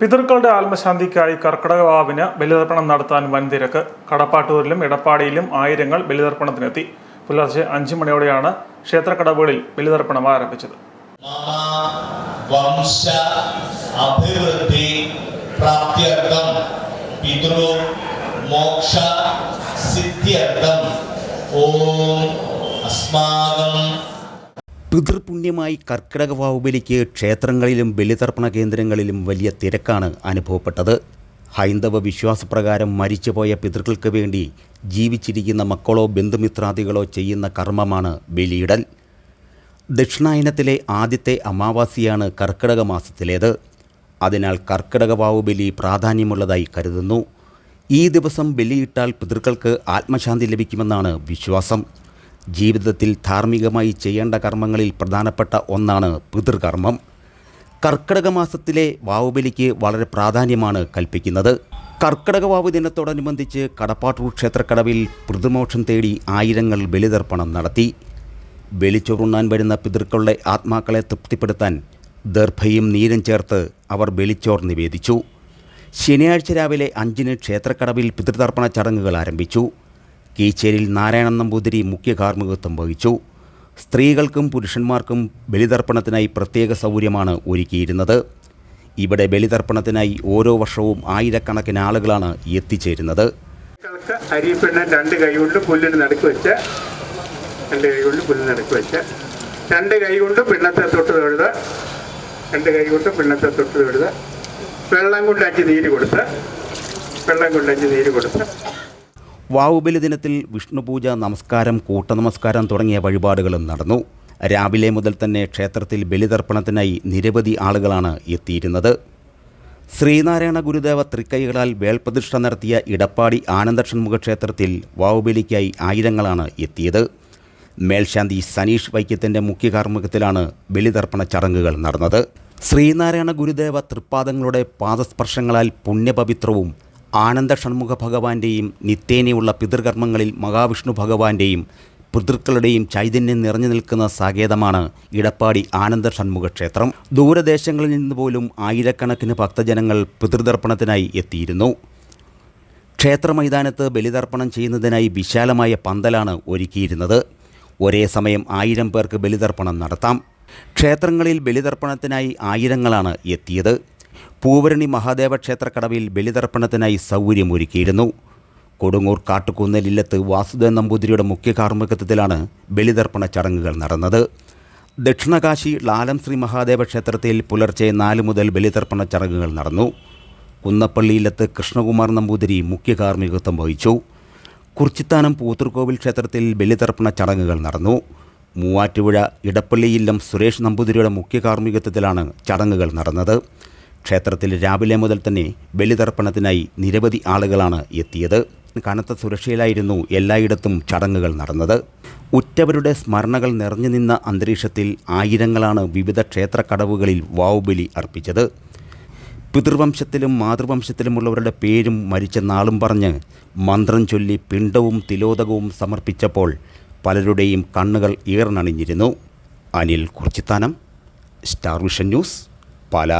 പിതൃക്കളുടെ ആത്മശാന്തിക്കായി കർക്കിടകവാവിന് ബലിതർപ്പണം നടത്താൻ വൻ തിരക്ക് കടപ്പാട്ടൂരിലും എടപ്പാടിയിലും ആയിരങ്ങൾ ബലിതർപ്പണത്തിനെത്തി. പുലർച്ചെ അഞ്ചു മണിയോടെയാണ് ക്ഷേത്രക്കടവുകളിൽ ബലിതർപ്പണം ആരംഭിച്ചത്. വംശ അഭിവൃദ്ധി പിതൃ മോക്ഷ ഓം പിതൃപുണ്യമായി കർക്കിടക വാവുബലിക്ക് ക്ഷേത്രങ്ങളിലും ബലിതർപ്പണ കേന്ദ്രങ്ങളിലും വലിയ തിരക്കാണ് അനുഭവപ്പെട്ടത്. ഹൈന്ദവ വിശ്വാസപ്രകാരം മരിച്ചുപോയ പിതൃക്കൾക്ക് വേണ്ടി ജീവിച്ചിരിക്കുന്ന മക്കളോ ബന്ധുമിത്രാദികളോ ചെയ്യുന്ന കർമ്മമാണ് ബലിയിടൽ. ദക്ഷിണായനത്തിലെ ആദ്യത്തെ അമാവാസിയാണ് കർക്കിടക മാസത്തിലേത്. അതിനാൽ കർക്കിടക വാവുബലി പ്രാധാന്യമുള്ളതായി കരുതുന്നു. ഈ ദിവസം ബലിയിട്ടാൽ പിതൃക്കൾക്ക് ആത്മശാന്തി ലഭിക്കുമെന്നാണ് വിശ്വാസം. ജീവിതത്തിൽ ധാർമ്മികമായി ചെയ്യേണ്ട കർമ്മങ്ങളിൽ പ്രധാനപ്പെട്ട ഒന്നാണ് പിതൃകർമ്മം. കർക്കിടക മാസത്തിലെ വാവുബലിക്ക് വളരെ പ്രാധാന്യമാണ് കൽപ്പിക്കുന്നത്. കർക്കിടക വാവു ദിനത്തോടനുബന്ധിച്ച് കടപ്പാട്ടൂർ ക്ഷേത്രക്കടവിൽ പിതൃമോക്ഷം തേടി ആയിരങ്ങൾ ബലിതർപ്പണം നടത്തി. ബലിച്ചോറുണ്ണാൻ വരുന്ന പിതൃക്കളുടെ ആത്മാക്കളെ തൃപ്തിപ്പെടുത്താൻ ദർഭയും നീരും ചേർത്ത് അവർ ബലിച്ചോർ നിവേദിച്ചു. ശനിയാഴ്ച രാവിലെ അഞ്ചിന് ക്ഷേത്രക്കടവിൽ പിതൃതർപ്പണ ചടങ്ങുകൾ ആരംഭിച്ചു. കീച്ചേരിൽ നാരായണൻ നമ്പൂതിരി മുഖ്യ കാർമ്മികത്വം വഹിച്ചു. സ്ത്രീകൾക്കും പുരുഷന്മാർക്കും ബലിതർപ്പണത്തിനായി പ്രത്യേക സൗകര്യമാണ് ഒരുക്കിയിരുന്നത്. ഇവിടെ ബലിതർപ്പണത്തിനായി ഓരോ വർഷവും ആയിരക്കണക്കിന് ആളുകളാണ് എത്തിച്ചേരുന്നത്. രണ്ട് കൈ കൊണ്ട് പുല്ലിന് നടുക്ക് വെച്ച് രണ്ട് കൈകൊണ്ട് പുല്ലിന് നടുക്ക് വെച്ച്. രണ്ട് കൈകൊണ്ട് പിണ്ണത്തെ തൊട്ട് തൊഴുത് രണ്ട് കൈ കൊണ്ട് പിണ്ണത്തെ തൊട്ട് തൊഴുത് വെള്ളം കൊണ്ട് അഞ്ച് നീര് കൊടുത്ത് വെള്ളം കൊണ്ട് അഞ്ച് നീര് കൊടുത്ത്. വാവുബലി ദിനത്തിൽ വിഷ്ണുപൂജ നമസ്കാരം കൂട്ടനമസ്കാരം തുടങ്ങിയ വഴിപാടുകളും നടന്നു. രാവിലെ മുതൽ തന്നെ ക്ഷേത്രത്തിൽ ബലിതർപ്പണത്തിനായി നിരവധി ആളുകളാണ് എത്തിയിരുന്നത്. ശ്രീനാരായണ ഗുരുദേവ തൃക്കൈകളാൽ വേൾപ്രതിഷ്ഠ നടത്തിയ ഇടപ്പാടി ആനന്ദഷൺമുഖ ക്ഷേത്രത്തിൽ വാവുബലിക്കായി ആയിരങ്ങളാണ് എത്തിയത്. മേൽശാന്തി സനീഷ് വൈക്യത്തിന്റെ മുഖ്യ കാർമ്മികത്തിലാണ് ബലിതർപ്പണ ചടങ്ങുകൾ നടന്നത്. ശ്രീനാരായണ ഗുരുദേവ തൃപ്പാദങ്ങളുടെ പാദസ്പർശങ്ങളാൽ പുണ്യപവിത്രവും ആനന്ദ ഷൺമുഖ ഭഗവാന്റെയും നിത്യേനയുള്ള പിതൃകർമ്മങ്ങളിൽ മഹാവിഷ്ണു ഭഗവാന്റെയും പിതൃക്കളുടെയും ചൈതന്യം നിറഞ്ഞു നിൽക്കുന്ന സാകേതമാണ് ഇടപ്പാടി ആനന്ദ ഷൺമുഖ ക്ഷേത്രം ദൂരദേശങ്ങളിൽ നിന്ന് പോലും ആയിരക്കണക്കിന് ഭക്തജനങ്ങൾ പിതൃതർപ്പണത്തിനായി എത്തിയിരുന്നു. ക്ഷേത്ര മൈതാനത്ത് ബലിതർപ്പണം ചെയ്യുന്നതിനായി വിശാലമായ പന്തലാണ് ഒരുക്കിയിരുന്നത്. ഒരേ സമയം ആയിരം പേർക്ക് ബലിതർപ്പണം നടത്താം. ക്ഷേത്രങ്ങളിൽ ബലിതർപ്പണത്തിനായി ആയിരങ്ങളാണ് എത്തിയത്. പൂവരണി മഹാദേവ ക്ഷേത്രക്കടവിൽ ബലിതർപ്പണത്തിനായി സൗകര്യമൊരുക്കിയിരുന്നു. കൊടുങ്ങൂർ കാട്ടുകുന്നലില്ലത്ത് വാസുദേവ നമ്പൂതിരിയുടെ മുഖ്യ കാർമ്മികത്വത്തിലാണ് ബലിതർപ്പണ ചടങ്ങുകൾ നടന്നത്. ദക്ഷിണകാശി ലാലം ശ്രീ മഹാദേവ ക്ഷേത്രത്തിൽ പുലർച്ചെ നാല് മുതൽ ബലിതർപ്പണ ചടങ്ങുകൾ നടന്നു. കുന്നപ്പള്ളിയിലത്ത് കൃഷ്ണകുമാർ നമ്പൂതിരി മുഖ്യ കാർമ്മികത്വം വഹിച്ചു. കുർച്ചിത്താനം പൂത്തൃക്കോവിൽ ക്ഷേത്രത്തിൽ ബലിതർപ്പണ ചടങ്ങുകൾ നടന്നു. മൂവാറ്റുപുഴ ഇടപ്പള്ളിയില്ലം സുരേഷ് നമ്പൂതിരിയുടെ മുഖ്യ കാർമ്മികത്വത്തിലാണ് ചടങ്ങുകൾ നടന്നത്. ക്ഷേത്രത്തിൽ രാവിലെ മുതൽ തന്നെ ബലിതർപ്പണത്തിനായി നിരവധി ആളുകളാണ് എത്തിയത്. കനത്ത സുരക്ഷയിലായിരുന്നു എല്ലായിടത്തും ചടങ്ങുകൾ നടന്നത്. ഉറ്റവരുടെ സ്മരണകൾ നിറഞ്ഞു നിന്ന അന്തരീക്ഷത്തിൽ ആയിരങ്ങളാണ് വിവിധ ക്ഷേത്ര കടവുകളിൽ വാവുബലി അർപ്പിച്ചത്. പിതൃവംശത്തിലും മാതൃവംശത്തിലുമുള്ളവരുടെ പേരും മരിച്ച നാളും പറഞ്ഞ് മന്ത്രം ചൊല്ലി പിണ്ടവും തിലോദകവും സമർപ്പിച്ചപ്പോൾ പലരുടെയും കണ്ണുകൾ ഈർന്നണിഞ്ഞിരുന്നു. Anil Kurichithanam Star Vision news Pala.